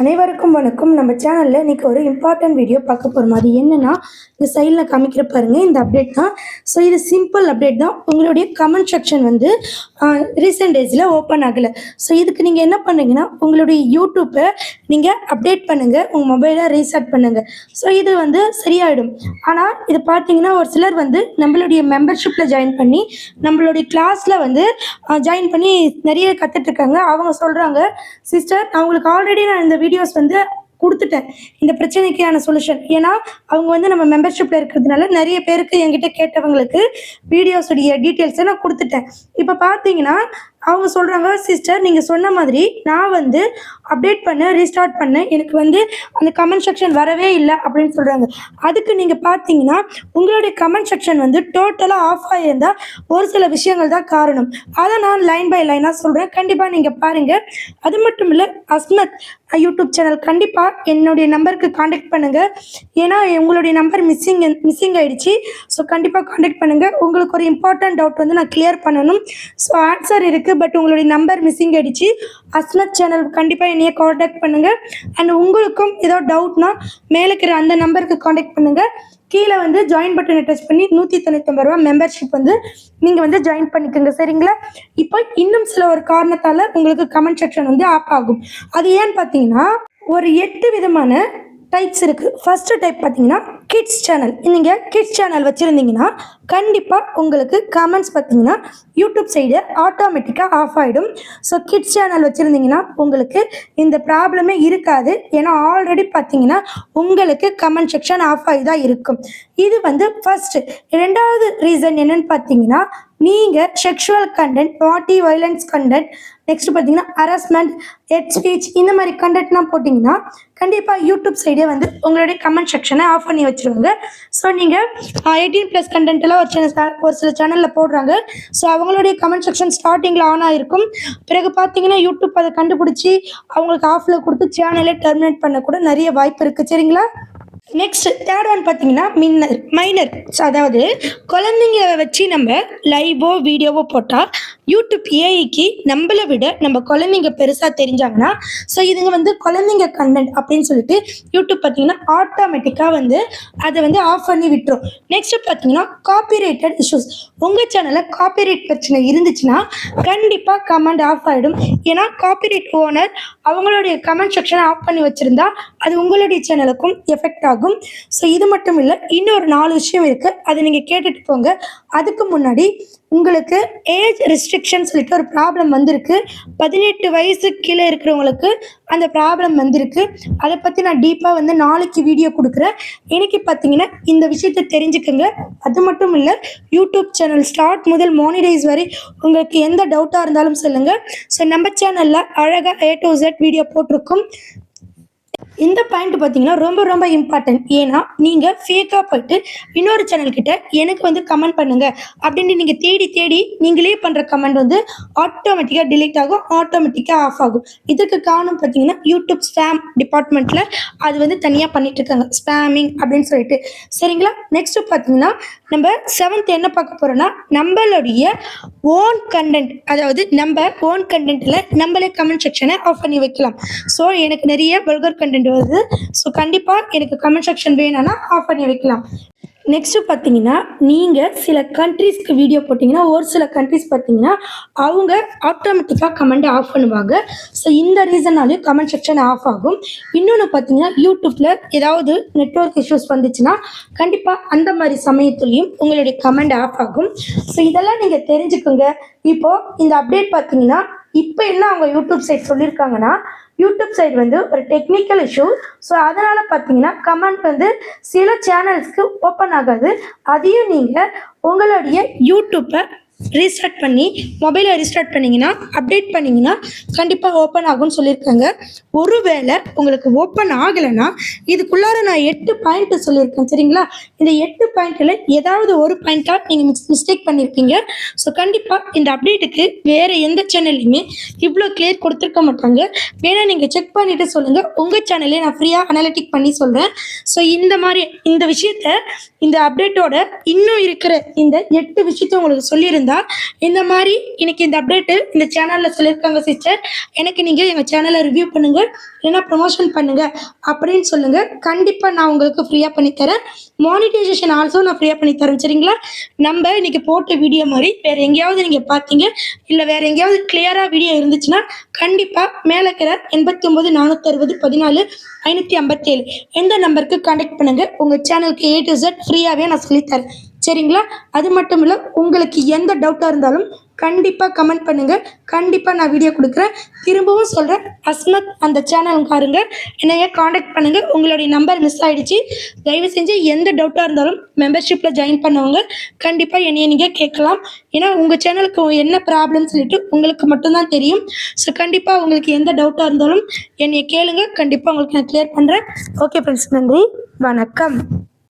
அனைவருக்கும் வணக்கம். நம்ம சேனலில் இன்றைக்கி ஒரு இம்பார்ட்டன்ட் வீடியோ பார்க்க போகிறோம் அது என்னென்னா இந்த சைடில் காமிக்கிற பாருங்கள் இந்த அப்டேட் தான். ஸோ இது சிம்பிள் அப்டேட் தான். உங்களுடைய கமெண்ட் செக்ஷன் வந்து ரீசெண்ட் டேஸில் ஓப்பன் ஆகலை. ஸோ இதுக்கு நீங்கள் என்ன பண்ணுறீங்கன்னா உங்களுடைய யூடியூப்பை நீங்கள் அப்டேட் பண்ணுங்கள் உங்கள் மொபைலை ரீசார்ட் பண்ணுங்கள் ஸோ இது வந்து சரியாயிடும். ஆனால் இது பார்த்தீங்கன்னா ஒரு சிலர் வந்து நம்மளுடைய மெம்பர்ஷிப்பில் ஜாயின் பண்ணி நம்மளுடைய கிளாஸில் வந்து ஜாயின் பண்ணி நிறைய கற்றுட்ருக்காங்க அவங்க சொல்கிறாங்க சிஸ்டர் அவங்களுக்கு ஆல்ரெடி நான் இந்த வீடியோஸ் வந்து கொடுத்துட்டேன். இந்த பிரச்சனைக்கான சொல்யூஷன் ஏன்னா அவங்க வந்து நம்ம மெம்பர்ஷிப்பில் இருக்கிறதுனால நிறைய பேருக்கு என்கிட்ட கேட்டவங்களுக்கு வீடியோஸுடைய டீட்டெயில்ஸை நான் கொடுத்துட்டேன். இப்போ பார்த்தீங்கன்னா அவங்க சொல்கிறாங்க சிஸ்டர் நீங்கள் சொன்ன மாதிரி நான் வந்து அப்டேட் பண்ண ரீஸ்டார்ட் பண்ணேன் எனக்கு வந்து அந்த கமெண்ட் செக்ஷன் வரவே இல்லை அப்படின்னு சொல்கிறாங்க அதுக்கு நீங்கள் பார்த்தீங்கன்னா உங்களுடைய கமெண்ட் செக்ஷன் வந்து டோட்டலாக ஆஃப் ஆகியிருந்தால் ஒரு சில விஷயங்கள் தான் காரணம். அதை நான் லைன் பை லைனாக சொல்கிறேன் கண்டிப்பாக நீங்கள் பாருங்கள் அது மட்டும் இல்லை அஸ்மத் யூடியூப் சேனல் கண்டிப்பாக என்னுடைய நம்பருக்கு காண்டாக்ட் பண்ணுங்கள் ஏன்னா உங்களுடைய நம்பர் மிஸ்ஸிங் மிஸ்ஸிங் ஆகிடுச்சி ஸோ கண்டிப்பாக காண்டாக்ட் பண்ணுங்கள் உங்களுக்கு ஒரு இம்பார்ட்டன்ட் டவுட் வந்து நான் கிளியர் பண்ணணும். ஸோ ஆன்சர் இருக்குது பட் உங்களுடைய நம்பர் மிஸ்ஸிங் ஆயிடுச்சு. அஸ்னத் சேனல் கண்டிப்பாக என்னையை காண்டாக்ட் பண்ணுங்கள் அண்ட் உங்களுக்கும் ஏதோ டவுட்னா மேலே இருக்கிற அந்த நம்பருக்கு காண்டாக்ட் பண்ணுங்கள் கீழே வந்து ஜாயின் பட்டனை டச் பண்ணி நூற்றி தொண்ணூத்தொம்பது ரூபா மெம்பர்ஷிப் வந்து நீங்கள் வந்து ஜாயின் பண்ணிக்கோங்க சரிங்களா? இப்போ இன்னும் சில ஒரு காரணத்தால் உங்களுக்கு கமெண்ட் செக்ஷன் வந்து ஆப் ஆகும். அது ஏன்னு பார்த்தீங்கன்னா ஒரு எட்டு விதமான டைப்ஸ் இருக்குது ஃபஸ்ட்டு டைப் பார்த்தீங்கன்னா கிட்ஸ் சேனல் நீங்கள் கிட்ஸ் சேனல் வச்சுருந்தீங்கன்னா கண்டிப்பாக உங்களுக்கு கமெண்ட்ஸ் பார்த்தீங்கன்னா யூடியூப் சைடு ஆட்டோமேட்டிக்காக ஆஃப் ஆகிடும் ஸோ கிட்ஸ் சேனல் வச்சுருந்தீங்கன்னா உங்களுக்கு இந்த ப்ராப்ளமே இருக்காது. ஏன்னா ஆல்ரெடி பார்த்தீங்கன்னா உங்களுக்கு கமெண்ட் செக்ஷன் ஆஃப் ஆகி தான் இருக்கும். இது வந்து ஃபஸ்ட்டு ரெண்டாவது ரீசன் என்னன்னு பார்த்தீங்கன்னா நீங்கள் செக்ஷுவல் கண்டென்ட் பாட்டி வைலன்ஸ் கண்டென்ட் நெக்ஸ்ட் பார்த்தீங்கன்னா ஹராஸ்மெண்ட் ஹெட் ஸ்பீச் இந்த மாதிரி கண்டென்ட்லாம் போட்டிங்கன்னா கண்டிப்பாக யூடியூப் சைடே வந்து உங்களுடைய கமெண்ட் செக்ஷனை ஆஃப் பண்ணி வச்சுருவாங்க. ஸோ நீங்கள் எயிட்டீன் ப்ளஸ் கண்டென்ட் எல்லாம் ஒரு சேனல் ஒரு சில சேனலில் போடுறாங்க. ஸோ அவங்களுடைய கமெண்ட் செக்ஷன் ஸ்டார்டிங்கில் ஆன் ஆகிருக்கும் பிறகு பார்த்தீங்கன்னா யூடியூப் அதை கண்டுபிடிச்சி அவங்களுக்கு ஆஃபில் கொடுத்து சேனலே டெர்மினேட் பண்ண கூட நிறைய வாய்ப்பு இருக்குது சரிங்களா? நெக்ஸ்ட் தேர்ட் ஒன் பார்த்தீங்கன்னா மின்னர் மைனர் அதாவது குழந்தைங்களை வச்சு நம்ம லைவோ வீடியோவோ போட்டால் யூடியூப் ஏஐக்கு நம்மளை விட நம்ம குழந்தைங்க பெருசாக தெரிஞ்சாங்கன்னா ஸோ இதுங்க வந்து குழந்தைங்க கண்டென்ட் அப்படின்னு சொல்லிட்டு யூடியூப் பார்த்தீங்கன்னா ஆட்டோமேட்டிக்காக வந்து அதை வந்து ஆஃப் பண்ணி விட்டுரும். நெக்ஸ்ட் பார்த்தீங்கன்னா காப்பிரைட்டட் இஷ்யூஸ் உங்கள் சேனலில் காப்பிரைட் பிரச்சனை இருந்துச்சுன்னா கண்டிப்பாக கமெண்ட் ஆஃப் ஆகிடும் ஏன்னா காப்பிரைட் ஓனர் அவங்களுடைய கமெண்ட் செக்ஷனை ஆஃப் பண்ணி வச்சுருந்தா அது உங்களுடைய சேனலுக்கும் எஃபெக்ட் ஆகும். ஸோ இது மட்டும் இல்லை இன்னொரு நாலு விஷயம் இருக்குது அதை நீங்கள் கேட்டுட்டு போங்க. அதுக்கு முன்னாடி உங்களுக்கு ஏஜ் ரெஸ்ட்ரிக்ஷன் சொல்லிட்டு ஒரு ப்ராப்ளம் வந்திருக்கு. பதினெட்டு வயசு கீழே இருக்கிறவங்களுக்கு அந்த ப்ராப்ளம் வந்திருக்கு. அதை பற்றி நான் டீப்பாக வந்து நாளைக்கு வீடியோ கொடுக்குறேன். இன்னைக்கு பார்த்தீங்கன்னா இந்த விஷயத்த தெரிஞ்சுக்கோங்க. அது மட்டும் இல்லை யூடியூப் சேனல் ஸ்டார்ட் முதல் மானிடைஸ் வரை உங்களுக்கு எந்த டவுட்டாக இருந்தாலும் சொல்லுங்கள் ஸோ நம்ம சேனலில் அழகாக ஏ டு ஜெட் வீடியோ போட்டிருக்கும். இந்த பாயிண்ட் பார்த்தீங்கன்னா ரொம்ப ரொம்ப இம்பார்ட்டன்ட் ஏன்னா நீங்கள் ஃபேக்காக போயிட்டு இன்னொரு சேனல்கிட்ட எனக்கு வந்து கமெண்ட் பண்ணுங்க. அப்படின்னு நீங்கள் தேடி தேடி நீங்களே பண்ணுற கமெண்ட் வந்து ஆட்டோமேட்டிக்காக டிலீட் ஆகும் ஆட்டோமேட்டிக்காக ஆஃப் ஆகும். இதுக்கு காரணம் பார்த்தீங்கன்னா யூடியூப் ஸ்பேம் டிபார்ட்மெண்ட்டில் அது வந்து தனியாக பண்ணிட்டு இருக்காங்க. ஸ்பேமிங் அப்படின்னு சொல்லிட்டு. சரிங்களா? நெக்ஸ்ட் பார்த்தீங்கன்னா நம்ம செவன்த் என்ன பார்க்க போகிறோம்னா நம்மளுடைய ஓன் கண்டென்ட் அதாவது நம்ம ஓன் கண்டென்ட்டில் நம்மளே கமெண்ட் செக்ஷனை ஆஃப் பண்ணி வைக்கலாம். ஸோ எனக்கு நிறைய பல்கர் கண்டென்ட் வருது ஸோ கண்டிப்பாக எனக்கு கமெண்ட் செக்ஷன் வேணும்னா ஆஃப் பண்ணி வைக்கலாம். நெக்ஸ்ட்டு பார்த்தீங்கன்னா நீங்கள் சில கண்ட்ரீஸ்க்கு வீடியோ போட்டிங்கன்னா ஒரு சில கண்ட்ரீஸ் பார்த்தீங்கன்னா அவங்க ஆட்டோமேட்டிக்காக கமெண்ட் ஆஃப் பண்ணுவாங்க. ஸோ இந்த ரீசன்னாலையும் கமெண்ட் செக்ஷன் ஆஃப் ஆகும். இன்னொன்று பார்த்தீங்கன்னா யூடியூப்பில் ஏதாவது நெட்வொர்க் இஷ்யூஸ் வந்துச்சுன்னா கண்டிப்பாக அந்த மாதிரி சமயத்துலேயும் உங்களுடைய கமெண்ட் ஆஃப் ஆகும். ஸோ இதெல்லாம் நீங்கள் தெரிஞ்சுக்கோங்க. இப்போது இந்த அப்டேட் பார்த்தீங்கன்னா இப்போ என்ன அவங்க யூடியூப் சைட் சொல்லியிருக்காங்கன்னா யூடியூப் சைட் வந்து ஒரு டெக்னிக்கல் இஷ்யூ ஸோ அதனால் பார்த்தீங்கன்னா கமெண்ட் வந்து சில சேனல்ஸ்க்கு ஓப்பன் ஆகாது. அதையும் நீங்கள் உங்களுடைய யூடியூப்பை ரீஸ்டார்ட் பண்ணி மொபைலை ரீஸ்டார்ட் பண்ணிங்கன்னா அப்டேட் பண்ணிங்கன்னா கண்டிப்பாக ஓப்பன் ஆகும்னு சொல்லியிருக்காங்க. ஒருவேளை உங்களுக்கு ஓப்பன் ஆகலைன்னா இதுக்குள்ளார நான் எட்டு பாயிண்ட் சொல்லியிருக்கேன் சரிங்களா? இந்த எட்டு பாயிண்ட்டில் ஏதாவது ஒரு பாயிண்ட்டாக நீங்கள் மிஸ் மிஸ்டேக் பண்ணியிருப்பீங்க ஸோ கண்டிப்பாக இந்த அப்டேட்டுக்கு வேறு எந்த சேனல்லையுமே இவ்வளோ கிளியர் கொடுத்துருக்க மாட்டாங்க. வேணால் நீங்கள் செக் பண்ணிவிட்டு சொல்லுங்கள் உங்கள் சேனல்லே நான் ஃப்ரீயாக அனலிட்டிக் பண்ணி சொல்கிறேன் ஸோ இந்த மாதிரி இந்த விஷயத்த இந்த அப்டேட்டோட இன்னும் இருக்கிற இந்த எட்டு விஷயத்த உங்களுக்கு சொல்லியிருந்தா தான் இந்த மாதிரி இன்னைக்கு இந்த அப்டேட்டு இந்த சேனலில் சொல்லியிருக்காங்க சிஸ்டர் எனக்கு நீங்கள் எங்கள் சேனலை ரிவ்யூ பண்ணுங்கள் இல்லைன்னா ப்ரொமோஷன் பண்ணுங்கள் அப்படின்னு சொல்லுங்கள் கண்டிப்பாக நான் உங்களுக்கு ஃப்ரீயாக பண்ணித்தரேன் மானிட்டைசேஷன் ஆல்சோ நான் ஃப்ரீயாக பண்ணித்தரேன் சரிங்களா? நம்ம இன்னைக்கு போட்ட வீடியோ மாதிரி வேறு எங்கேயாவது நீங்கள் பார்த்தீங்க இல்லை வேறு எங்கேயாவது கிளியராக வீடியோ இருந்துச்சுன்னா கண்டிப்பாக மேலே இருக்கிற எண்பத்தி ஒம்பது நானூற்றறுபது பதினாலு ஐநூற்றி ஐம்பத்தேழு எந்த நம்பருக்கு கான்டாக்ட் பண்ணுங்கள் உங்கள் சேனலுக்கு ஏ டு ஜெட் ஃப்ரீயாகவே நான் சொல்லித்தரேன் சரிங்களா? அது மட்டும் இல்லை உங்களுக்கு எந்த டவுட்டாக இருந்தாலும் கண்டிப்பாக கமெண்ட் பண்ணுங்கள் கண்டிப்பாக நான் வீடியோ கொடுக்குறேன். திரும்பவும் சொல்கிறேன் அஸ்மத் அந்த சேனல்காரங்க என்னைய காண்டாக்ட் பண்ணுங்கள் உங்களுடைய நம்பர் மிஸ் ஆகிடுச்சு தயவு செஞ்சு எந்த டவுட்டாக இருந்தாலும் மெம்பர்ஷிப்பில் ஜாயின் பண்ணவங்க. கண்டிப்பாக என்னைய நீங்கள் கேட்கலாம். ஏன்னா உங்கள் சேனலுக்கு என்ன ப்ராப்ளம்னு சொல்லிட்டு உங்களுக்கு மட்டும்தான் தெரியும். ஸோ கண்டிப்பாக உங்களுக்கு எந்த டவுட்டாக இருந்தாலும் என்னைய கேளுங்க. கண்டிப்பாக உங்களுக்கு நான் கிளியர் பண்ணுறேன் ஓகே ஃப்ரெண்ட்ஸ் நன்றி. வணக்கம்.